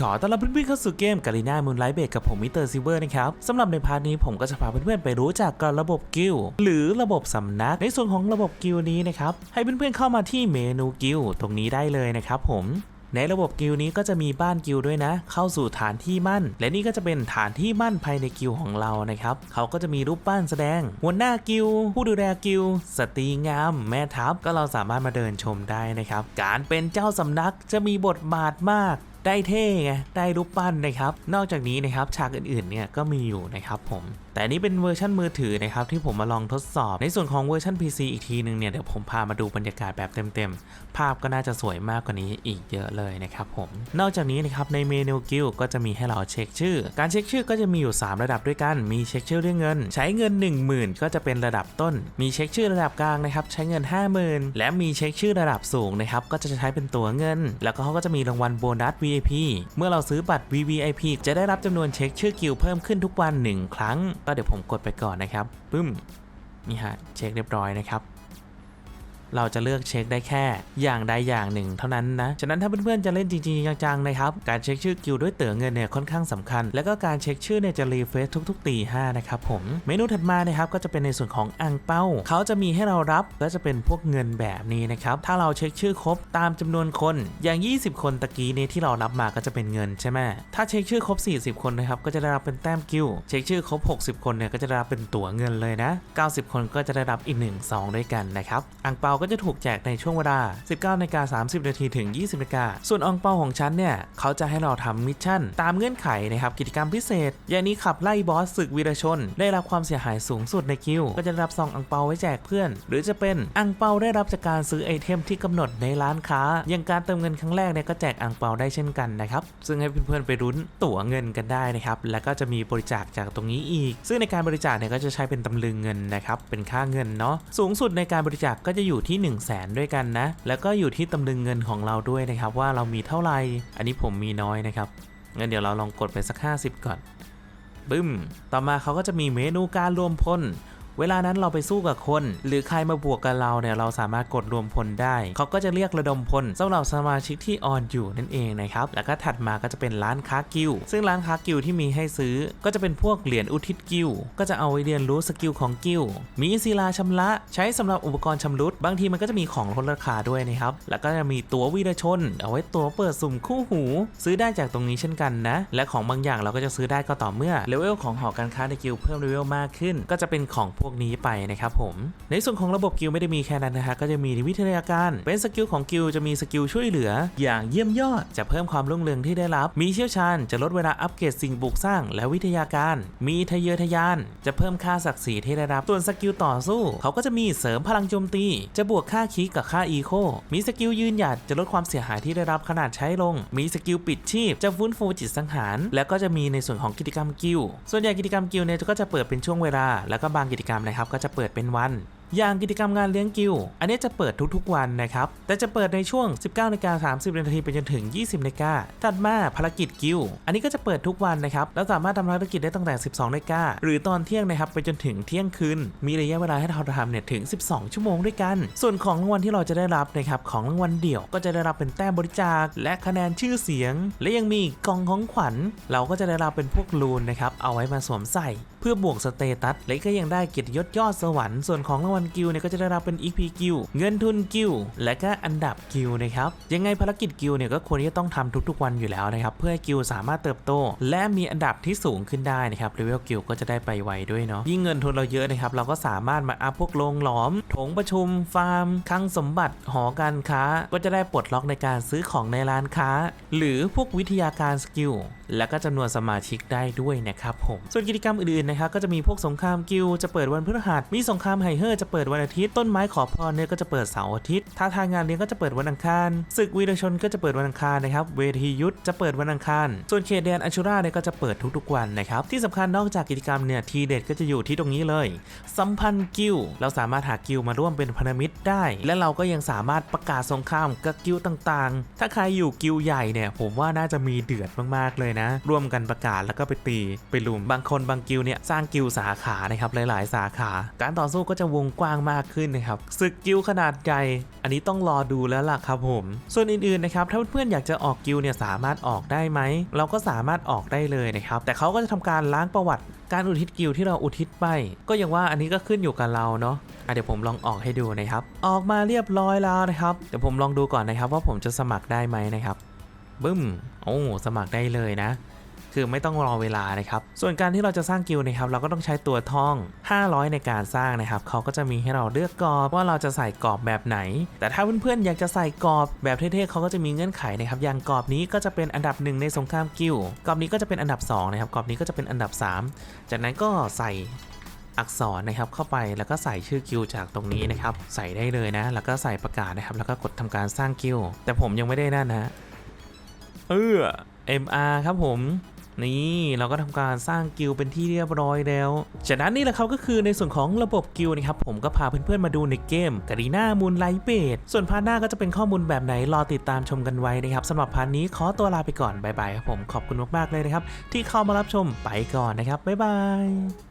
ขอต้อนรับเพื่อนๆเข้าสู่เกมกาลิน่ามูนไลท์เบกับผมมิสเตอร์ซิเวอร์นะครับสำหรับในพาร์ทนี้ผมก็จะพาเพื่อนๆไปรู้จักกับระบบกิลหรือระบบสำนักในส่วนของระบบกิลนี้นะครับให้เพื่อนๆเข้ามาที่เมนูกิลตรงนี้ได้เลยนะครับผมในระบบกิลนี้ก็จะมีบ้านกิลด้วยนะ เข้าสู่ฐานที่มั่น และนี่ก็จะเป็นฐานที่มั่นภายในกิลของเรานะครับ เขาก็จะมีรูปปั้นแสดง หัวหน้ากิลผู้ดูแลกิลสตรีงาม แม่ทัพก็เราสามารถมาเดินชมได้นะครับ การเป็นเจ้าสำนักจะมีบทบาทมาก ได้เท่ไงได้รูปปั้นนะครับนอกจากนี้นะครับฉากอื่นๆเนี่ยก็มีอยู่นะครับผม แต่นี้เป็นเวอร์ชันมือถือนะครับที่ผมมาลองทดสอบในส่วนของเวอร์ชัน PC อีกทีหนึ่งเนี่ยเดี๋ยวผมพามาดูบรรยากาศแบบเต็มๆ ภาพก็น่าจะสวยมากกว่านี้อีกเยอะเลยนะครับผมนอกจากนี้นะครับในเมนูกิลก็จะมีให้เราเช็คชื่อ การเช็คชื่อก็จะมีอยู่ 3 ระดับด้วยกัน มีเช็คชื่อเรื่องเงิน ใช้เงิน 10,000 ก็จะเป็นระดับต้น มีเช็คชื่อระดับกลางนะครับใช้เงิน 50,000 และมีเช็คชื่อระดับสูงนะครับก็จะใช้เป็นตัวเงิน แล้วก็เขาก็จะมีรางวัลโบนัส VIP เมื่อเราซื้อบัตร VVIP จะได้รับจำนวนเช็คชื่อกิลเพิ่มขึ้นทุกวัน 1 ครั้ง ก็เดี๋ยวผมกดไปก่อนนะครับปึ้มนี่ฮะเช็คเรียบร้อยนะครับ เราจะเลือกเช็คได้แค่อย่างใดอย่างหนึ่งเท่านั้นนะ ฉะนั้นถ้าเพื่อนๆจะเล่นจริงๆจังๆนะครับ การเช็คชื่อกิลด้วยเต๋อเงินเนี่ยค่อนข้างสำคัญ แล้วก็การเช็คชื่อเนี่ยจะรีเฟรชทุกๆตีห้านะครับผม เมนูถัดมานะครับก็จะเป็นในส่วนของอังเป้า เขาจะมีให้เรารับก็จะเป็นพวกเงินแบบนี้นะครับ ถ้าเราเช็คชื่อครบตามจำนวนคน อย่าง 20 คนตะกี้นี้ที่เรารับมาก็จะเป็นเงินใช่ไหมถ้าเช็คชื่อครบ 40 คนนะครับก็จะได้รับเป็นแต้มกิลเช็คชื่อครบ 60 คนเนี่ยก็จะได้รับเป็นตั๋วเงินเลยนะ 90 คนก็จะได้รับอีก1ซองด้วยกันนะครับอังเปาก็จะถูกแจกในช่วงเวลา 19นาฬิกา30 นาทีถึง 20นาฬิกาส่วนอังเปาของฉันเนี่ย เขาจะให้เราทำมิชชั่น ตามเงื่อนไขนะครับกิจกรรมพิเศษ อย่างนี้ขับไล่บอสศึกวีรชน ได้รับความเสียหายสูงสุดในกิลด์ก็จะรับซองอังเปาไว้แจกเพื่อน หรือจะเป็นอังเปาได้รับจากการซื้อไอเทมที่กำหนดในร้านค้า อย่างการเติมเงินครั้งแรกเนี่ยก็แจกอังเปาได้เช่นกันนะครับ ซึ่งให้เพื่อนๆไปรุ้นตั๋วเงินกันได้นะครับ แล้วก็จะมีบริจาคจากตรงนี้อีก ซึ่งในการบริจาคเนี่ยก็จะใช้เป็นตำลึงเงินนะครับ เป็นค่าเงินเนาะ สูงสุดในการบริจาคก็จะอยู่ที่ที่ 1 0 0 0 0แสนด้วยกันนะ แล้วก็อยู่ที่ตำลึงเงินของเราด้วยนะครับ ว่าเรามีเท่าไหร่ อันนี้ผมมีน้อยนะครับ งั้นเดี๋ยวเราลองกดไปสัก 50 ก่อน บึ้ม ต่อมาเขาก็จะมีเมนูการรวมพล เวลานั้นเราไปสู้กับคน หรือใครมาบวกกับเราเนี่ยเราสามารถกดรวมพลได้ เขาก็จะเรียกระดมพลสำหรับสมาชิกที่ออนอยู่นั่นเองนะครับ แล้วก็ถัดมาก็จะเป็นร้านค้ากิลซึ่งร้านค้ากิลที่มีให้ซื้อ ก็จะเป็นพวกเหรียญอุทิศกิลก็จะเอาไว้เรียนรู้สกิลของกิลมีศิลาชำระ ใช้สำหรับอุปกรณ์ชำรุด บางทีมันก็จะมีของลดราคาด้วยนะครับ แล้วก็จะมีตั๋ววีรชน เอาไว้ตั๋วเปิดสุ่มคู่หู ซื้อได้จากตรงนี้เช่นกันนะ และของบางอย่างเราก็จะซื้อได้ก็ต่อเมื่อเลเวลของหอการค้าในกิลเพิ่มเลเวลมากขึ้น ก็จะเป็นของพวกนี้ไปนะครับผม ในส่วนของระบบกิลไม่ได้มีแค่นั้นนะฮะก็จะมีวิทยาการ เป็นสกิลของกิลจะมีสกิลช่วยเหลือ อย่างเยี่ยมยอด จะเพิ่มความรุ่งเรืองที่ได้รับ มีเชี่ยวชาญจะลดเวลาอัปเกรดสิ่งปลูกสร้าง และวิทยาการ มีทะเยอทะยาน จะเพิ่มค่าศักดิ์ศรีที่ได้รับส่วนสกิลต่อสู้ เขาก็จะมีเสริมพลังโจมตี จะบวกค่าคีกับค่าอีโคมีสกิลยืนหยัดจะลดความเสียหายที่ได้รับขนาดใช้ลง มีสกิลปิดชีพ จะฟื้นฟูจิตสังหาร แล้วก็จะมีในส่วนของกิจกรรมกิลส่วนใหญ่กิจกรรมกิลเนี่ยก็จะเปิดเป็นช่วงเวลา แล้วก็บางกิจกรรมรรมนะครับ ก็จะเปิดเป็นวัน อย่างกิจกรรมงานเลี้ยงกิลอันนี้จะเปิดทุกๆวันนะครับ แต่จะเปิดในช่วง 19นาฬิกา30นาทีไปจนถึง 20นาฬิกาถัดมาภารกิจกิลอันนี้ก็จะเปิดทุกวันนะครับ แล้วสามารถทำภารกิจได้ตั้งแต่ 12นาฬิกาหรือตอนเที่ยงนะครับไปจนถึงเที่ยงคืน มีระยะเวลาให้เราทำเนี่ยถึง 12 ชั่วโมงด้วยกัน ส่วนของรางวัลที่เราจะได้รับนะครับของรางวัลเดี่ยว ก็จะได้รับเป็นแต้มบริจาค และคะแนนชื่อเสียง และยังมีกล่องของขวัญ เราก็จะได้รับเป็นพวกลูนนะครับ เอาไว้มาสวมใส่ เพื่อบวกสเตตัส และก็ยังได้เกียรติยศยอดสวรรค์ ส่วนของรางวัลกิลเนี่ยก็จะได้รับเป็น EP กิลเงินทุนกิลและก็อันดับกิลนะครับยังไงภารกิจกิลเนี่ยก็ควรที่จะต้องทำทุกๆวันอยู่แล้วนะครับเพื่อให้กิลสามารถเติบโต และมีอันดับที่สูงขึ้นได้นะครับเลเวลกิลก็จะได้ไปไวด้วยเนาะยิ่งเงินทุนเราเยอะนะครับเราก็สามารถมาอัพพวกโรงหลอมถงประชุมฟาร์มคลังสมบัติหอการค้า ก็จะได้ปลดล็อกในการซื้อของในร้านค้า หรือพวกวิทยาการสกิลและก็จำนวนสมาชิกได้ด้วยนะครับผมส่วนกิจกรรมอื่นๆนะครับก็จะมีพวกสงครามกิลจะเปิดวันพฤหัสมีสงครามไฮเฮอร์จะเปิดวันอาทิตย์ ต้นไม้ขอพรเนี่ยก็จะเปิดเสาร์อาทิตย์ท้าทายงานเลี้ยงก็จะเปิดวันอังคารศึกวีรชนก็จะเปิดวันอังคารนะครับเวทียุทธจะเปิดวันอังคาร ส่วนเขตแดนอัชูราเนี่ยก็จะเปิดทุกๆวันนะครับที่สำคัญนอกจากกิจกรรมเนี่ยทีเด็ดก็จะอยู่ที่ตรงนี้เลย สัมพันธ์กิลเราสามารถหากิลมาร่วมเป็นพันธมิตรได้ และเราก็ยังสามารถประกาศสงครามกับกิลต่างๆ ถ้าใครอยู่กิลใหญ่เนี่ยผมว่าน่าจะมีเดือดมากๆเลยนะ ร่วมกันประกาศแล้วก็ไปตีไปลุมบางคนบางกิลเนี่ยสร้างกิลสาขานะครับหลายๆ สาขา การต่อสู้ก็จะวงกว้างมากขึ้นนะครับศึกกิลขนาดใหญ่อันนี้ต้องรอดูแล้วล่ะครับผม ส่วนอื่นๆนะครับถ้าเพื่อนๆอยากจะออกกิลเนี่ยสามารถออกได้ไหม เราก็สามารถออกได้เลยนะครับ แต่เขาก็จะทำการล้างประวัติการอุทิศกิลที่เราอุทิศไป ก็อย่างว่าอันนี้ก็ขึ้นอยู่กับเราเนาะะเดี๋ยวผมลองออกให้ดูนะครับ ออกมาเรียบร้อยแล้วนะครับ เดี๋ยวผมลองดูก่อนนะครับว่าผมจะสมัครได้ไหมนะครับ บึ้ม โอ้ สมัครได้เลยนะ คือไม่ต้องรอเวลานะครับส่วนการที่เราจะสร้างกิลนะครับเราก็ต้องใช้ตัวท่อง 500 ในการสร้างนะครับเขาก็จะมีให้เราเลือกกรอบว่าเราจะใส่กรอบแบบไหน แต่ถ้าเพื่อนๆอยากจะใส่กรอบแบบเท่ๆเขาก็จะมีเงื่อนไขนะครับอย่างกรอบนี้ก็จะเป็นอันดับหนึ่งในสงครามกิลกรอบนี้ก็จะเป็นอันดับสองนะครับกรอบนี้ก็จะเป็นอันดับสามจากนั้นก็ใส่อักษรนะครับเข้าไปแล้วก็ใส่ชื่อกิลด์จากตรงนี้นะครับใส่ได้เลยนะ แล้วก็ใส่ประกาศนะครับ แล้วก็กดทำการสร้างกิลด์แต่ผมยังไม่ได้นั่นนะเออ MR ครับผม นี่เราก็ทำการสร้างกิลเป็นที่เรียบร้อยแล้วจากนั้นนี่แหละครับก็คือในส่วนของระบบกิลนะครับผมก็พาเพื่อนๆมาดูในเกมก a รีนามูลไลท์เบดส่วนพาร์ทหน้าก็จะเป็นข้อมูลแบบไหนรอติดตามชมกันไว้นะครับสำหรับพาร์ทนี้ขอตัวลาไปก่อนบายบายครับผมขอบคุณมากๆเลยนะครับที่เข้ามารับชมไปก่อนนะครับบ๊ายบาย